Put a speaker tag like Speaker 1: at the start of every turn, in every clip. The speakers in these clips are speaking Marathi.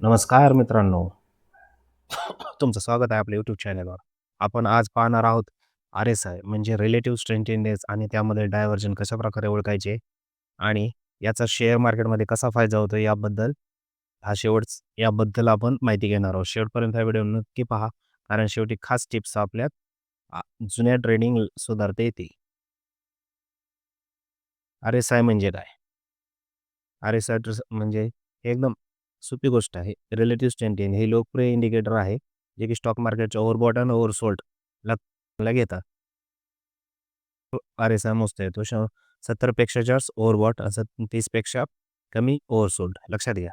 Speaker 1: नमस्कार मित्रांनो. तुमचं स्वागत आहे आपल्या यूट्यूब चॅनलवर आपण आज पाहणार आहोत आर एस आय म्हणजे रिलेटिव्ह स्ट्रेंथ इंडेक्स आणि त्यामध्ये डायव्हर्जन कशा प्रकारे ओळखायचे आणि याचा शेअर मार्केटमध्ये कसा फायदा होतो याबद्दल हा शेवट याबद्दल आपण माहिती घेणार आहोत. शेवटपर्यंत हा व्हिडिओ नक्की पहा कारण शेवटी खास टिप्स आपल्यात जुन्या ट्रेडिंग सुधारता येते. आर एस आय म्हणजे काय? आर एस आय म्हणजे एकदम सोपी गोष्ट आहे. रिलेटिव्ह स्ट्रेंथ हे लोकप्रिय इंडिकेटर आहे जे की स्टॉक मार्केटच्या ओव्हरबॉट आणि ओव्हरसोल्ड ला घेतात. आर एस आय मोजता येतो सत्तर सत्तरपेक्षा जास्त ओव्हरबॉट तीस तीसपेक्षा कमी ओव्हरसोल्ड. लक्षात घ्या.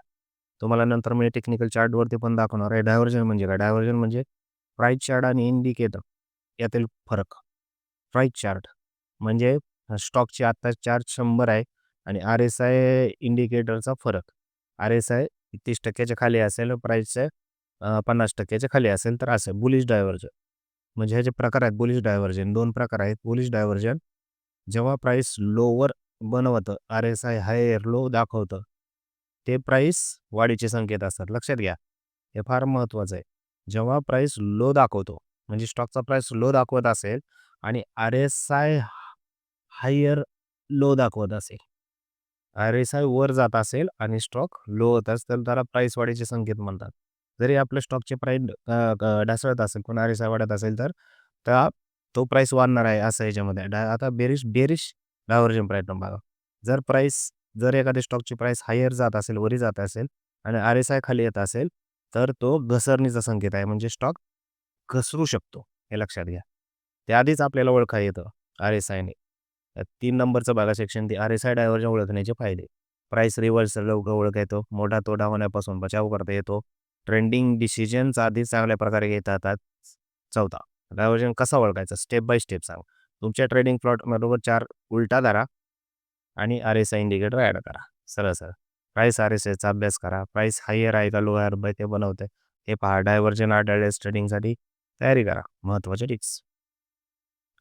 Speaker 1: तुम्हाला नंतर मी टेक्निकल चार्टवरती पण दाखवणार आहे. डायव्हर्जन म्हणजे काय? डायव्हर्जन म्हणजे प्राईस चार्ट आणि इंडिकेटर यातील फरक. प्राईस चार्ट म्हणजे स्टॉकची आत्ता चार्ट शंभर आहे आणि आर एस आय इंडिकेटरचा फरक. आर एस आय तीस टक्क्याच्या खाली असेल प्राईस पन्नास टक्क्याच्या खाली असेल तर असं बुलिश डायव्हर्जन म्हणजे ह्याचे प्रकार आहेत बुलिश डायव्हर्जन दोन प्रकार आहेत बुलिश डायव्हर्जन जेव्हा प्राईस लोवर बनवतं R S I higher low दाखवतं ते प्राईस वाढीचे संकेत असतात. लक्षात घ्या हे फार महत्त्वाचं आहे. जेव्हा प्राईस लो दाखवतो म्हणजे स्टॉकचा प्राईस लो दाखवत असेल आणि R S I higher low दाखवत असेल आर एस आय वर जात असेल आणि स्टॉक लो होत असेल तर त्याला प्राईस वाढीचे संकेत म्हणतात. जरी आपल्या स्टॉकचे प्राईस ढासळत असेल पण आर एस आय वाढत असेल तर त्या तो प्राईस वाढणार आहे असं याच्यामध्ये. आता बेरिश बेरिश डायव्हर्जन प्रयत्न बघा. जर प्राईस जर एखाद्या स्टॉकची प्राईस हायर जात असेल वरी जात असेल आणि आर एस आय खाली येत असेल तर तो घसरणीचा संकेत आहे. म्हणजे स्टॉक घसरू शकतो हे लक्षात घ्या. त्याआधीच आपल्याला ओळखा येतं आर एस आयने तीन नंबरचं बघा सेक्शन ते आर एस आय डायव्हर्जन ओळखण्याचे फायदे. प्राईस रिव्हर्सल लवकर ओळख येतो मोठा तोडा होण्यापासून बचाव करता येतो. ट्रेंडिंग डिसिजन्स आधी चांगल्या प्रकारे घेता येतात चौथा डायव्हर्जन कसा ओळखायचा? स्टेप बाय स्टेप सांग. तुमच्या ट्रेडिंग प्लॉट बरोबर चार उलटा धरा आणि R S I indicator add करा. सरळ सरळ. प्राईस आर एस आयचा अभ्यास करा. प्राईस हायर आहे का लोअर बाय ते बनवते. हे पहा डायव्हर्जन आढळल्यास ट्रेडिंगसाठी तयारी करा. महत्त्वाचे tips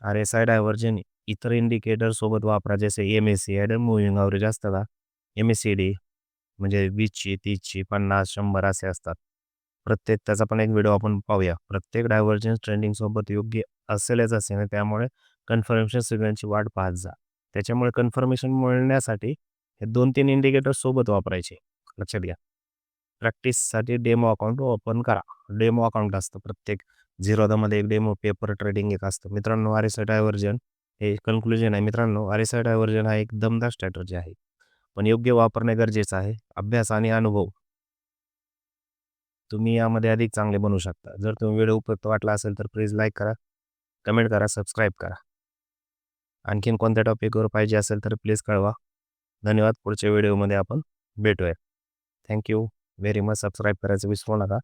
Speaker 1: R S I divergence इतर इंडिकेटर सोबत वापरा जसे M S C add moving average असतं का? एम एस सी डी म्हणजे वीसची तीसची पन्नास शंभर असे असतात. प्रत्येक त्याचा पण एक व्हिडिओ आपण पाहूया. प्रत्येक डायव्हर्जन्स ट्रेंडिंगसोबत योग्य असेलच असे ना त्यामुळे कन्फर्मेशन सिग्नलची वाट पाहत जा. त्याच्यामुळे कन्फर्मेशन मिळण्यासाठी हे दोन तीन इंडिकेटर सोबत वापरायचे. लक्षात घ्या. प्रॅक्टिससाठी डेमो अकाउंट ओपन करा. डेमो अकाउंट असतं प्रत्येक झिरोदामध्ये एक डेमो पेपर ट्रेडिंग एक असतं. मित्रांनो आर एस डायव्हर्जन हे कन्क्लुजन आहे. मित्रांनो आरेसा डायव्हर्जन हा एक दमदार स्ट्रॅटर्जी आहे. पण योग्य वापरणे गरजेचं आहे. अभ्यास आणि अनुभव. तुम्ही यामध्ये अधिक चांगले बनवू शकता. जर तुम्ही व्हिडिओ उपयुक्त वाटला असेल तर प्लीज लाईक करा कमेंट करा सबस्क्राईब करा. आणखीन कोणत्या टॉपिकवर पाहिजे असेल तर प्लीज कळवा. धन्यवाद. पुढच्या व्हिडिओमध्ये आपण भेटूया. थँक्यू व्हेरी मच सबस्क्राईब करायचं विसरू नका.